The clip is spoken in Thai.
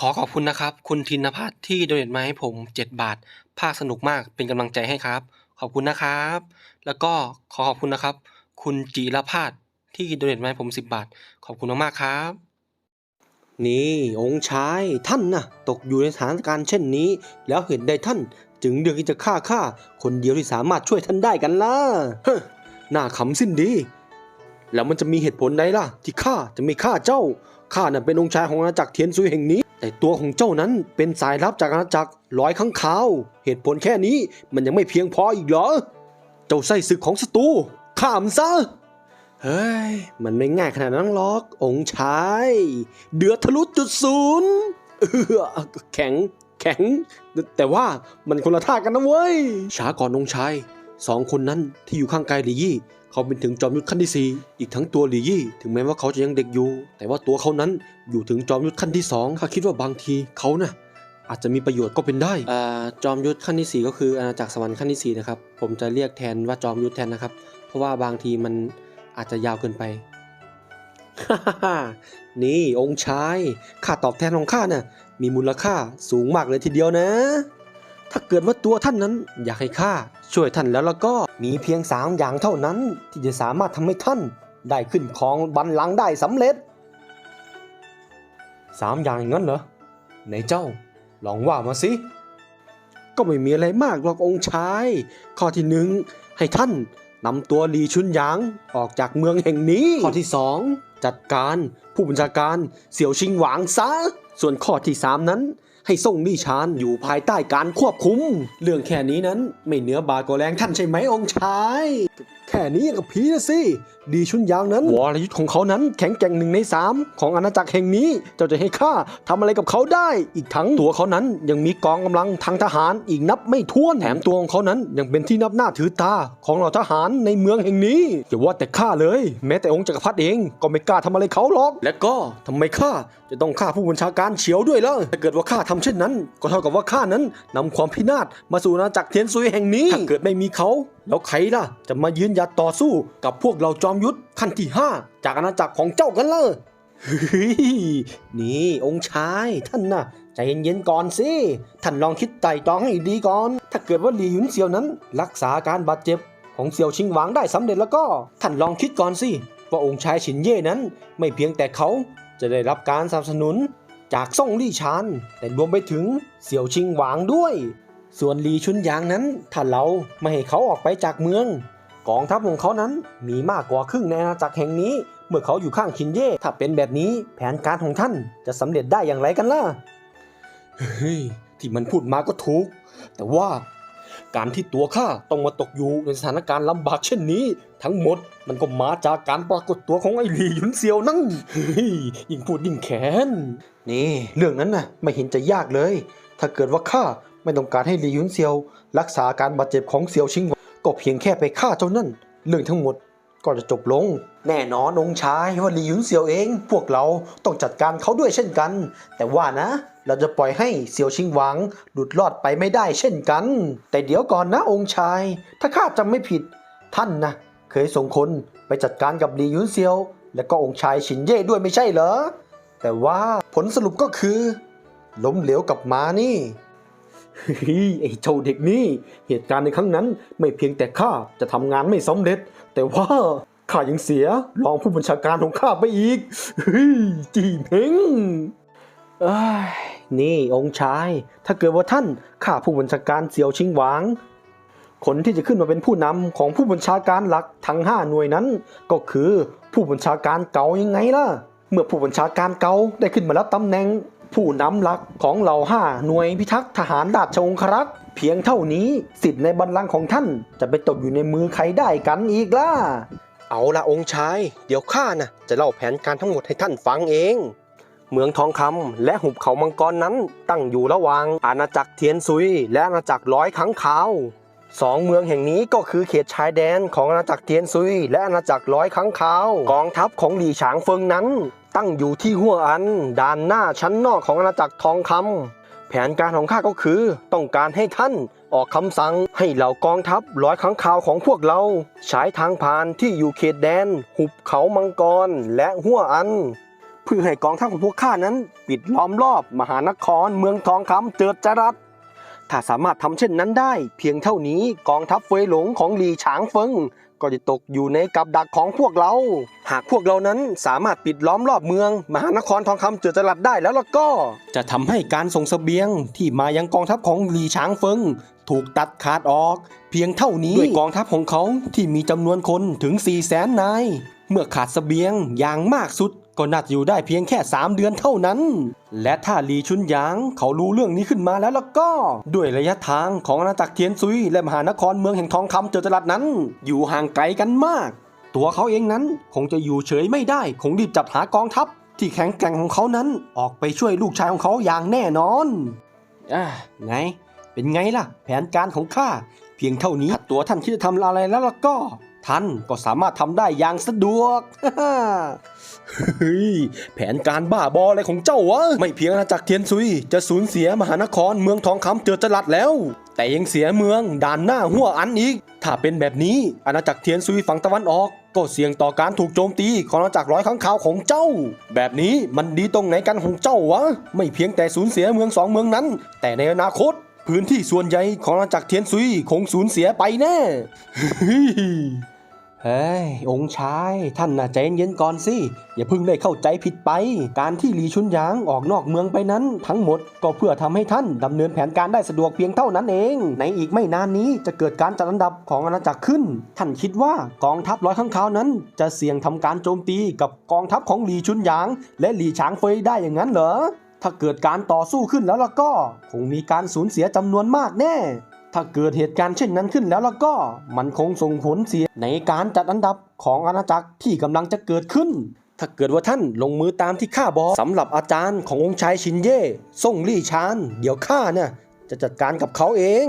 ขอขอบคุณนะครับ คุณธินภัทรที่โดเนทมาให้ผม 7 บาท ภาคสนุกมากเป็นกำลังใจให้ครับ ขอบคุณนะครับ แล้วก็ขอขอบคุณนะครับ คุณจิรพาสที่โดเนทมาให้ผม 10 บาท ขอบคุณมากๆครับ นี่องค์ชายท่านนะตกอยู่ในสถานการณ์เช่นนี้ แล้วเห็นใดท่านจึงเลือกที่จะฆ่าข้าคนเดียวที่สามารถช่วยท่านได้กันล่ะเฮ้อน่าขำสิ้นดี แล้วมันจะมีเหตุผลใดล่ะ ที่ข้าจะไม่ฆ่าเจ้าข้าน่ะเป็นองค์ชายของอาณาจักรเทียนซุยแห่งนี้ แต่ตัวของเจ้านั้นเป็นสายลับจากอาณาจักรร้อยข้างคาว เหตุผลแค่นี้มันยังไม่เพียงพออีกเหรอ เจ้าไส้ศึกของศัตรูข้ามซะ เฮ้ย มันไม่ง่ายขนาดนั้นหรอก องค์ชาย เดือดทะลุจุดศูนย์แข็ง แข็ง แต่ว่ามันคนละท่ากันนะเว้ย ช้าก่อนองค์ชาย สองคนนั้นที่อยู่ข้างกายหลียี่ เขาเป็นถึงจอมยุทธขั้นที่สี่อีกทั้งตัวหลี่ยี่ ถึงแม้ว่าเขาจะยังเด็กอยู่ แต่ว่าตัวเขานั้นอยู่ถึงจอมยุทธขั้นที่สองข้าคิดว่าบางทีเขาน่ะอาจจะมีประโยชน์ก็เป็นได้อ่าจอมยุทธขั้นที่สี่ก็คืออาณาจักรสวรรค์ขั้นที่สี่นะครับ ผมจะเรียกแทนว่าจอมยุทธแทนนะครับ เพราะว่าบางทีมันอาจจะยาวเกินไป นี่องค์ชาย ค่าตอบแทนของข้าน่ะมีมูลค่าสูงมากเลยทีเดียวนะ ถ้าเกิดว่าตัวท่านนั้นอยากให้ข้าช่วยท่านแล้วแล้วก็มีเพียงสามอย่างเท่านั้น ที่จะสามารถทำให้ท่านได้ขึ้นของบัลลังก์ได้สำเร็จสามอย่างอย่างนั้นเหรอไหนเจ้า ลองว่ามาสิ ก็ไม่มีอะไรมากหรอกองค์ชาย ข้อที่หนึ่งให้ท่านนำตัวลีชุนหยางออกจากเมืองแห่งนี้ ข้อที่สอง จัดการผู้บัญชาการเสี่ยวชิงหวางซะ ส่วนข้อที่สามนั้น ให้ส่งลี่ชานอยู่ภายใต้การควบคุม เรื่องแค่นี้นั้นไม่เหนือบาก็แรงท่านใช่ไหมองค์ชาย แค่นี้กับพีนะสิ ดีชุนยางนั้น วรยุทธ์ของเขานั้นแข็งแกร่งหนึ่งในสามของอาณาจักรแห่งนี้ เจ้าจะให้ข้าทำอะไรกับเขาได้ อีกทั้งตัวเขานั้นยังมีกองกำลังทางทหารอีกนับไม่ถ้วน แถมตัวของเขานั้นยังเป็นที่นับหน้าถือตาของเหล่าทหารในเมืองแห่งนี้อย่าว่าแต่ข้าเลย แม้แต่องค์จักรพรรดิเองก็ไม่กล้าทำอะไรเขาหรอก และก็ทำไมข้าจะต้องฆ่าผู้บัญชาการเฉียวด้วยล่ะถ้าเกิดว่าข้าทำเช่นนั้น ก็เท่ากับว่าข้านั้นนำความพินาศมาสู่อาณาจักรเทียนซุยแห่งนี้ถ้าเกิดไม่มีเขาแล้วใครล่ะ จะมายืนหยัดต่อสู้กับพวกเราจอมยุทธขั้นที่ 5 จากอาณาจักรของเจ้ากันล่ะเฮ้ยนี่องค์ชายท่านน่ะใจเย็นๆก่อนสิ ท่านลองคิดไต่ตรองให้ดีก่อน ถ้าเกิดว่าหลีหยุนเซียวนั้น รักษาการบาดเจ็บของเซียวชิงหวางได้สำเร็จแล้วก็ ท่านลองคิดก่อนสิ ว่าองค์ชายฉินเย่นั้น ไม่เพียงแต่เขาจะได้รับการสนับสนุนจากซ่งลี่ชานแต่รวมไปถึงเสี่ยวชิงหวางด้วย ส่วนหลีชุนหยางนั้นถ้าเราไม่ให้เขาออกไปจากเมือง กองทัพของเขานั้นมีมากกว่าครึ่งในอาณาจักรแห่งนี้ เมื่อเขาอยู่ข้างชินเย่ถ้าเป็นแบบนี้แผนการของท่านจะสำเร็จได้อย่างไรกันล่ะเฮ้ยที่มันพูดมาก็ถูก แต่ว่าการที่ตัวข้าต้องมาตกอยู่ในสถานการณ์ลำบากเช่นนี้ ทั้งหมดมันก็มาจากการปรากฏตัวของไอ้หลีหยุนเซียวนั่นเฮ้ยยิ่งพูดยิ่งแค้นนี่ เรื่องนั้นน่ะไม่เห็นจะยากเลย ถ้าเกิดว่าข้า ไม่ต้องการให้หลียุนเซียว รักษาการบาดเจ็บของเซียวชิงหวางก็เพียงแค่ไปฆ่าเจ้านั่น เรื่องทั้งหมดก็จะจบลง แน่นอนองค์ชายว่าหลียุนเซียวเอง พวกเราต้องจัดการเขาด้วยเช่นกัน แต่ว่านะ เราจะปล่อยให้เซียวชิงหวังหลุดรอดไปไม่ได้เช่นกัน แต่เดี๋ยวก่อนนะองค์ชาย ถ้าข้าจำไม่ผิดท่านนะเคยส่งคนไปจัดการกับหลียุนเซียว และก็องค์ชายฉินเย่ด้วยไม่ใช่เหรอแต่ว่าผลสรุปก็คือ ล้มเหลวกับมานี่ ไอ้เจ้าเด็กนี่ เหตุการณ์ในครั้งนั้นไม่เพียงแต่ข้าจะทำงานไม่สำเร็จ แต่ว่าข้ายังเสียรองผู้บัญชาการของข้าไปอีกเฮ้ยจีเม้งเอ้นี่องค์ชาย ถ้าเกิดว่าท่านข้าผู้บัญชาการเสี่ยวชิงหวาง คนที่จะขึ้นมาเป็นผู้นำของผู้บัญชาการหลักทั้ง5หน่วยนั้น ก็คือผู้บัญชาการเก่ายังไงล่ะ เมื่อผู้บัญชาการเก่าได้ขึ้นมารับตำแหน่ง ผู้นำหลักของเหล่าห้าหน่วยพิทักษ์ทหารราชองครักษ์เพียงเท่านี้สิทธิ์ในบัลลังก์ของท่านจะไปตกอยู่ในมือใครได้กันอีกล่ะ เอาละองค์ชาย เดี๋ยวข้านะจะเล่าแผนการทั้งหมดให้ท่านฟังเอง เมืองทองคำและหุบเขามังกรนั้นตั้งอยู่ระหว่างอาณาจักรเทียนซุย และอาณาจักรร้อยขังขาวสองเมืองแห่งนี้ก็คือเขตชายแดนของอาณาจักรเทียนซุย และอาณาจักรร้อยครั้งคาวกองทัพของหลี่ฉางเฟิงนั้น ตั้งอยู่ที่หัวอันด้านหน้าชั้นนอกของอาณาจักรทองคำแผนการของข้าก็คือต้องการให้ท่านออกคำสั่งให้เหล่ากองทัพร้อยครั้งคาวของพวกเราใช้ทางผ่านที่อยู่เขตแดน หุบเขามังกรและหัวอัน เพื่อให้กองทัพของพวกข้านั้นปิดล้อมรอบมหานครเมืองทองคำเจิดจรัสถ้าสามารถทำเช่นนั้นได้ เพียงเท่านี้กองทัพเฟยหลงของหลีฉางเฟิง ก็จะตกอยู่ในกับดักของพวกเรา หากพวกเรานั้นสามารถปิดล้อมรอบเมือง มหานครทองคำเจิดจรัดได้แล้วล่ะก็ จะทำให้การส่งเสบียงที่มายังกองทัพของหลีช้างเฟิง ถูกตัดขาดออก เพียงเท่านี้ด้วยกองทัพของเขาที่มีจำนวนคนถึง4ี่แสนนายเมื่อขาดเสบียงอย่างมากสุด ก็น่าจะอยู่ได้เพียงแค่ 3 เดือนเท่านั้น และถ้าลีชุนหยางเขารู้เรื่องนี้ขึ้นมาแล้วล่ะก็ ด้วยระยะทางของอาณาจักรเทียนซุย และมหานครเมืองแห่งทองคำเจอจรัสนั้น อยู่ห่างไกลกันมาก ตัวเขาเองนั้นคงจะอยู่เฉยไม่ได้ คงรีบจัดหากองทัพ ที่แข็งแกร่งของเขานั้นออกไปช่วยลูกชายของเขาอย่างแน่นอนอ่าไง เป็นไงล่ะ แผนการของข้าเพียงเท่านี้ตัวท่านคิดจะทำอะไรแล้วล่ะก็ ท่านก็สามารถทำได้อย่างสะดวก เฮ้ยแผนการบ้าบออะไรของเจ้าวะ ไม่เพียงอาณาจักรเทียนซุย จะสูญเสียมหานครเมืองทองคำเจอจรัสแล้ว แต่ยังเสียเมืองด่านหน้าหัวอันอีก ถ้าเป็นแบบนี้อาณาจักรเทียนซุยฝั่งตะวันออก ก็เสี่ยงต่อการถูกโจมตีของอาณาจักรร้อยข้างคาวของเจ้า แบบนี้มันดีตรงไหนกันของเจ้าวะ ไม่เพียงแต่สูญเสียเมืองสองเมืองนั้น แต่ในอนาคตพื้นที่ส่วนใหญ่ของอาณาจักรเทียนซุยคงสูญเสียไปแน่ เฮ้ย องค์ชาย ท่านน่ะใจเย็นๆก่อนสิ อย่าเพิ่งได้เข้าใจผิดไป การที่หลีชุนหยางออกนอกเมืองไปนั้น ทั้งหมดก็เพื่อทำให้ท่านดำเนินแผนการได้สะดวกเพียงเท่านั้นเอง ในอีกไม่นานนี้จะเกิดการจัดอันดับของอาณาจักรขึ้น ท่านคิดว่ากองทัพร้อยข้างคาวนั้น จะเสี่ยงทำการโจมตีกับกองทัพของหลีชุนหยาง และหลีฉางเฟยได้อย่างนั้นเหรอ ถ้าเกิดการต่อสู้ขึ้นแล้วล่ะก็ คงมีการสูญเสียจำนวนมากแน่ ถ้าเกิดเหตุการณ์เช่นนั้นขึ้นแล้วล่ะก็มันคงส่งผลเสียในการจัดอันดับของอาณาจักรที่กำลังจะเกิดขึ้น ถ้าเกิดว่าท่านลงมือตามที่ข้าบอกสำหรับอาจารย์ขององค์ชายชินเย่ซ่งลี่ชาน เดี๋ยวข้าเนี่ยจะจัดการกับเขาเอง